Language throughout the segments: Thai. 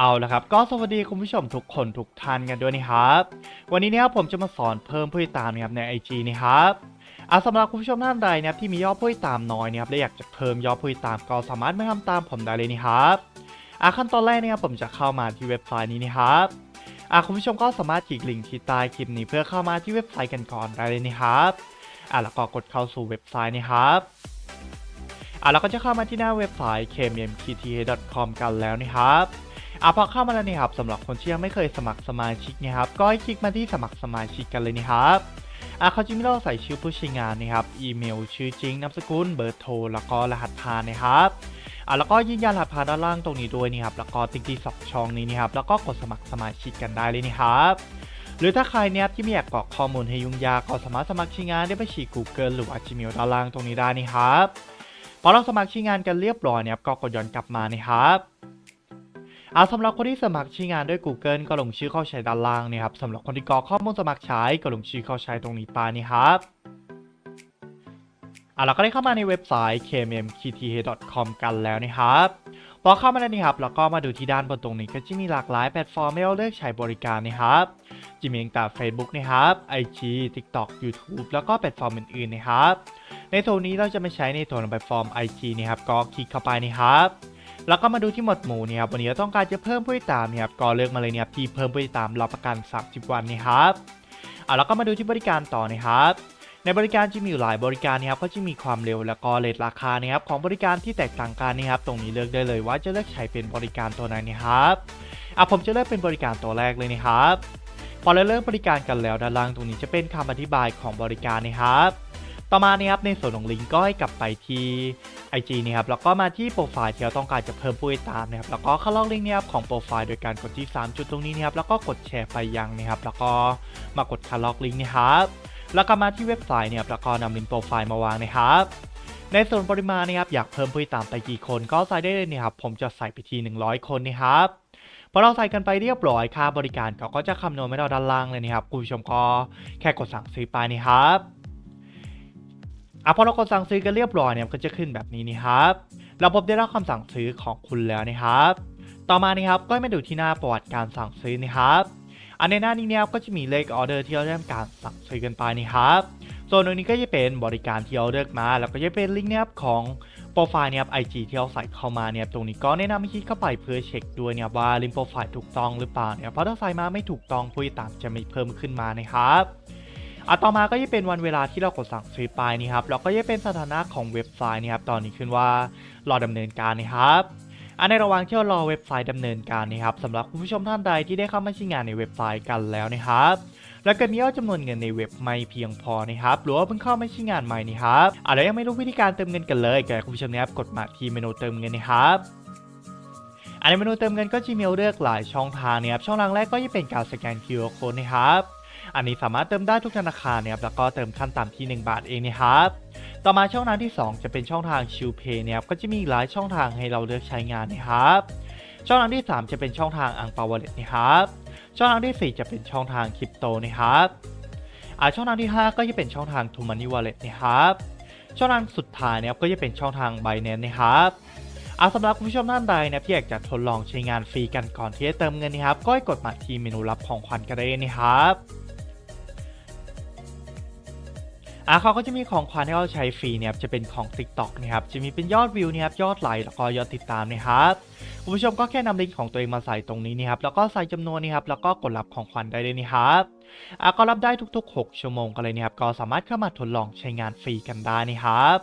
เอาละครับ ก็สวัสดีคุณผู้ชมทุกคนทุกท่านกันด้วยนะครับ วันนี้เนี่ยผมจะมาสอนเพิ่มผู้ติดตามนะครับใน IG นะครับอะสำหรับคุณผู้ชมท่านใดนะครับที่มียอดผู้ติดตามน้อยนะครับและอยากจะเพิ่มยอดผู้ติดตามก็สามารถมาทำตามผมได้เลยนะครับอะขั้นตอนแรกนะครับผมจะเข้ามาที่เว็บไซต์นี้นะครับอะคุณผู้ชมก็สามารถคลิกลิงก์ที่ใต้คลิปนี้เพื่อเข้ามาที่เว็บไซต์กันก่อนได้เลยนะครับอะแล้วก็กดเข้าสู่เว็บไซต์นะครับอะเราก็จะเข้ามาที่หน้าเว็บไซต์ kmmkta.com กันแล้วนะครับ อะพอเข้ามาแล้วนี่ครับสำหรับคนที่ยังไม่เคยสมัครสมาชิกนะครับก็ให้คลิกมาที่สมัครสมาชิกกันเลยนะครับอะเขาจะมีเราใส่ชื่อผู้ใช้งานนะครับอีเมลชื่อจริงนามสกุลเบอร์โทรแล้วก็รหัสผ่านนะครับอะแล้วก็ยืนยันรหัสผ่านด้านล่างตรงนี้ด้วยนี่ครับแล้วก็ติ๊กที่สองช่องนี้นะครับแล้วก็กดสมัครสมาชิกกันได้เลยนะครับหรือถ้าใครเนี่ยที่ไม่อยากกรอกข้อมูลให้ยุ่งยากก็สามารถสมัครช้งานได้บัญชี Google หรือว่า Gmail ด้านล่างตรงนี้ได้นี่ครับพอเราสมัครช้งานกันเรียบร้อยเนี่ยก็กดย้อนกลับมานะครับ อาสำหรับคนที่สมัครใช้งานด้วย Google ก็ลงชื่อเข้าใช้ด้านล่างนี่ครับสำหรับคนที่กรอกข้อมูลสมัครใช้ก็ลงชื่อเข้าใช้ตรงนี้ไปนี่ครับอะเราก็ได้เข้ามาในเว็บไซต์ kmmkta.com กันแล้วนะครับพอเข้ามาแล้วนี่ครับเราก็มาดูที่ด้านบนตรงนี้ก็จะมีหลากหลายแพลตฟอร์มให้เราเลือกใช้บริการนะครับจะมีตั้งแต่ Facebook นะครับ IG TikTok YouTube แล้วก็แพลตฟอร์มอื่นๆนะครับ ในโซนนี้เราจะไม่ใช้ในโซนแพลตฟอร์ม IG นะครับก็คลิกเข้าไปนะครับ แล้วก็มาดูที่หมวดหมู่นี่ครับวันนี้เราต้องการจะเพิ่มผู้ติดตามเนี่ยครับก็เลือกมาเลยเนี่ยที่เพิ่มผู้ติดตามรับประกัน 30 วันนี่ครับอะแล้วก็มาดูที่บริการต่อนะครับในบริการจะมีอยู่หลายบริการนะครับก็จะมีความเร็วแล้วก็เลทราคานะครับของบริการที่แตกต่างกันนะครับตรงนี้เลือกได้เลยว่าจะเลือกใช้เป็นบริการตัวไหนนะครับอะผมจะเลือกเป็นบริการตัวแรกเลยนะครับพอเราเริ่มบริการกันแล้วด้านล่างตรงนี้จะเป็นคำอธิบายของบริการนะครับ ต่อมานะครับในส่วนของลิงก์ก็ให้กลับไปที่ IG นะครับแล้วก็มาที่โปรไฟล์ที่เราต้องการจะเพิ่มผู้ติดตามนะครับแล้วก็เข้าลอกลิงก์นะครับของโปรไฟล์โดยการกดที่ 3 จุดตรงนี้นะครับแล้วก็กดแชร์ไปยังนะครับแล้วก็มากดคัดลอกลิงก์นะครับแล้วก็มาที่เว็บไซต์เนี่ยแล้วก็นำลิงก์โปรไฟล์มาวางนะครับ ในส่วนปริมาณนะครับอยากเพิ่มผู้ติดตามไปกี่คนก็ใส่ได้เลยนะครับผมจะใส่ไปที่100 คนนะครับพอเราใส่กันไปเรียบร้อยค่าบริการเขาก็จะคำนวณให้เราด้านล่างเลยนะครับคุณผู้ชมก็แค่กดสั่งซื้อไปนะครับ อะพอเรากดสั่งซื้อกันเรียบร้อยเนี่ยก็จะขึ้นแบบนี้นี่ครับ เราพบได้รับคำสั่งซื้อของคุณแล้วนะครับ ต่อมานี่ครับก็มาดูที่หน้าประวัติการสั่งซื้อนะครับอันในหน้านี้เนี่ยก็จะมีเลขออเดอร์ที่เราได้ทำการสั่งซื้อกันไปนี่ครับส่วนตรงนี้ก็จะเป็นบริการที่เราเลือกมา แล้วก็จะเป็นลิงก์เนี่ยครับของโปรไฟล์เนี่ยครับ IG ที่เราใส่เข้ามาเนี่ยตรงนี้ก็แนะนำให้คลิกเข้าไปเพื่อเช็คด้วยเนี่ยว่าลิงก์โปรไฟล์ถูกต้องหรือเปล่าเนี่ยเพราะถ้าใส่มาไม่ถูกต้องผู้ติดตามจะไม่เพิ่มขึ้นมานะครับ อะต่อมาก็จะเป็นวันเวลาที่เรากดสั่งซื้อไปนี่ครับแล้วก็จะเป็นสถานะของเว็บไซต์นี่ครับตอนนี้ขึ้นว่ารอดำเนินการนะครับอันในระหว่างที่รอเว็บไซต์ดำเนินการนี่ครับสำหรับคุณผู้ชมท่านใดที่ได้เข้ามาใช้งานในเว็บไซต์กันแล้วนะครับแล้วก็มียอดจำนวนเงินในเว็บไม่เพียงพอนะครับหรือว่าเพิ่งเข้ามาใช้งานใหม่นี่ครับอะแล้วยังไม่รู้วิธีการเติมเงินกันเลยก็ให้คุณผู้ชมนะครับกดมาที่เมนูเติมเงินนะครับอันในเมนูเติมเงินก็จะมีเลือกหลายช่องทางนะครับช่องทางแรกก็จะเป็นการสแกน QR code นะครับ อันนี้สามารถเติมได้ทุกธนาคารนะครับแล้วก็เติมขั้นต่ำที่ 1 บาทเองนะครับต่อมาช่องทางที่ 2 จะเป็นช่องทางชิลเพย์นะครับก็จะมีหลายช่องทางให้เราเลือกใช้งานนะครับช่องทางที่ 3 จะเป็นช่องทางอังปาวเลตนะครับช่องทางที่ 4 จะเป็นช่องทางคริปโตนะครับอ่าช่องทางที่ 5 ก็จะเป็นช่องทางทูมันนี่วอลเล็ตนะครับช่องทางสุดท้ายนะครับก็จะเป็นช่องทาง b บ n a n c e นะครับอาสำหรับคุณผู้ชมท่านใดนะที่อยากจะทดลองใช้งานฟรีกันก่อนที่จะเติมเงินนะครับก็ให้กดมาที่เมนูรับของขวัญกันได้เลยนะครับ อะเขาก็จะมีของขวัญให้เราใช้ฟรีเนี่ยจะเป็นของ TikTok นะครับจะมีเป็นยอดวิวนะครับยอดไลค์แล้วก็ยอดติดตามนะครับคุณผู้ชมก็แค่นำลิงก์ของตัวเองมาใส่ตรงนี้นะครับแล้วก็ใส่จำนวนนี้ครับแล้วก็กดรับของขวัญได้เลยนะครับอะก็รับได้ทุกๆ 6 ชั่วโมงกันเลยนะครับก็สามารถเข้ามาทดลองใช้งานฟรีกันได้นะครับ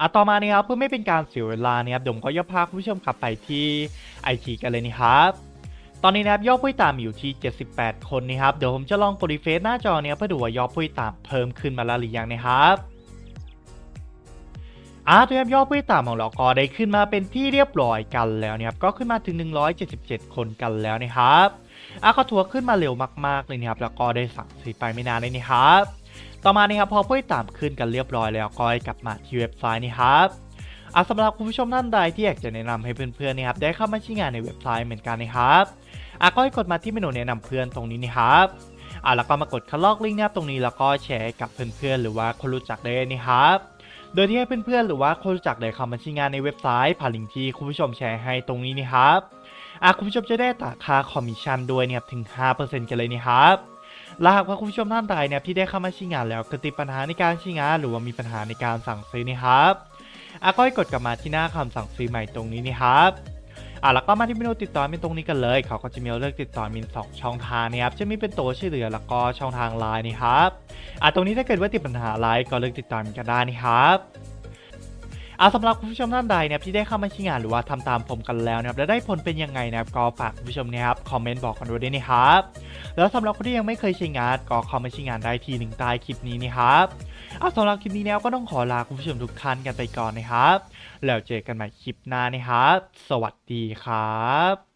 อะต่อมานะครับเพื่อไม่เป็นการเสียเวลานะครับผมก็จะพาคุณผู้ชมกลับไปที่ IG กันเลยนะครับ ตอนนี้นะครับยอดผู้ติดตามอยู่ที่ 78 คนนะครับ เดี๋ยวผมจะลองกดรีเฟซหน้าจอเนี่ยเพื่อดูว่ายอดผู้ติดตามเพิ่มขึ้นมาแล้วหรือยังนะครับอ่าตัวครับยอดผู้ติดตามของเราก็ได้ขึ้นมาเป็นที่เรียบร้อยกันแล้วนะครับก็ขึ้นมาถึง 177 คนกันแล้วนะครับอะก็ถัวขึ้นมาเร็วมากๆเลยนะครับแล้วก็ได้สั่งซื้อไปไม่นานเลยนะครับต่อมานะครับพอผู้ติดตามขึ้นกันเรียบร้อยแล้วก็กลับมาที่เว็บไซต์นี่ครับ อะสำหรับคุณผู้ชมท่านใดที่อยากจะแนะนำให้เพื่อนๆนะครับได้เข้ามาใช้งานในเว็บไซต์เหมือนกันนะครับอะก็ให้กดมาที่เมนูแนะนำเพื่อนตรงนี้นะครับอะแล้วก็มากดคัดลอกลิงก์นะครับตรงนี้แล้วก็แชร์กับเพื่อนๆหรือว่าคนรู้จักได้นะครับ โดยที่ให้เพื่อนๆหรือว่าคนรู้จักได้เข้ามาใช้งานในเว็บไซต์ผ่านลิงก์ที่คุณผู้ชมแชร์ให้ตรงนี้นะครับอะคุณผู้ชมจะได้อัตราค่าคอมมิชชั่นด้วยเนี่ยถึง 5%กันเลยนะครับและหากว่าคุณผู้ชมท่านใดเนี่ยที่ได้เข้ามาใช้งานแล้วเกิดติดปัญหาในการใช้งาน หรือว่ามีปัญหาในการสั่งซื้อนะครับ อะก็ให้กดกลับมาที่หน้าคำสั่งซื้อใหม่ตรงนี้นะครับอะแล้วก็มาที่เมนูติดต่อมินตรงนี้กันเลยเขาก็จะมีเลือกติดต่อมินสองช่องทางนะครับจะมีเป็นตัวช่วยเหลือแล้วก็ช่องทางไลน์นะครับอะตรงนี้ถ้าเกิดว่าติดปัญหาอะไรก็เลือกติดต่อมินกันได้นะครับ เอาสำหรับคุณผู้ชมท่านใดนะครับที่ได้เข้ามาใช้งานหรือว่าทำตามผมกันแล้วนะครับและได้ผลเป็นยังไงนะครับก็ฝากคุณผู้ชมนะครับคอมเมนต์บอกกันด้วยนะครับ แล้วสำหรับคนที่ยังไม่เคยใช้งานก็เข้ามาใช้งานได้ทีหนึ่งใต้คลิปนี้นะครับเอาสำหรับคลิปนี้แล้วก็ต้องขอลาคุณผู้ชมทุกท่านกันไปก่อนนะครับ แล้วเจอกันใหม่คลิปหน้านะครับ สวัสดีครับ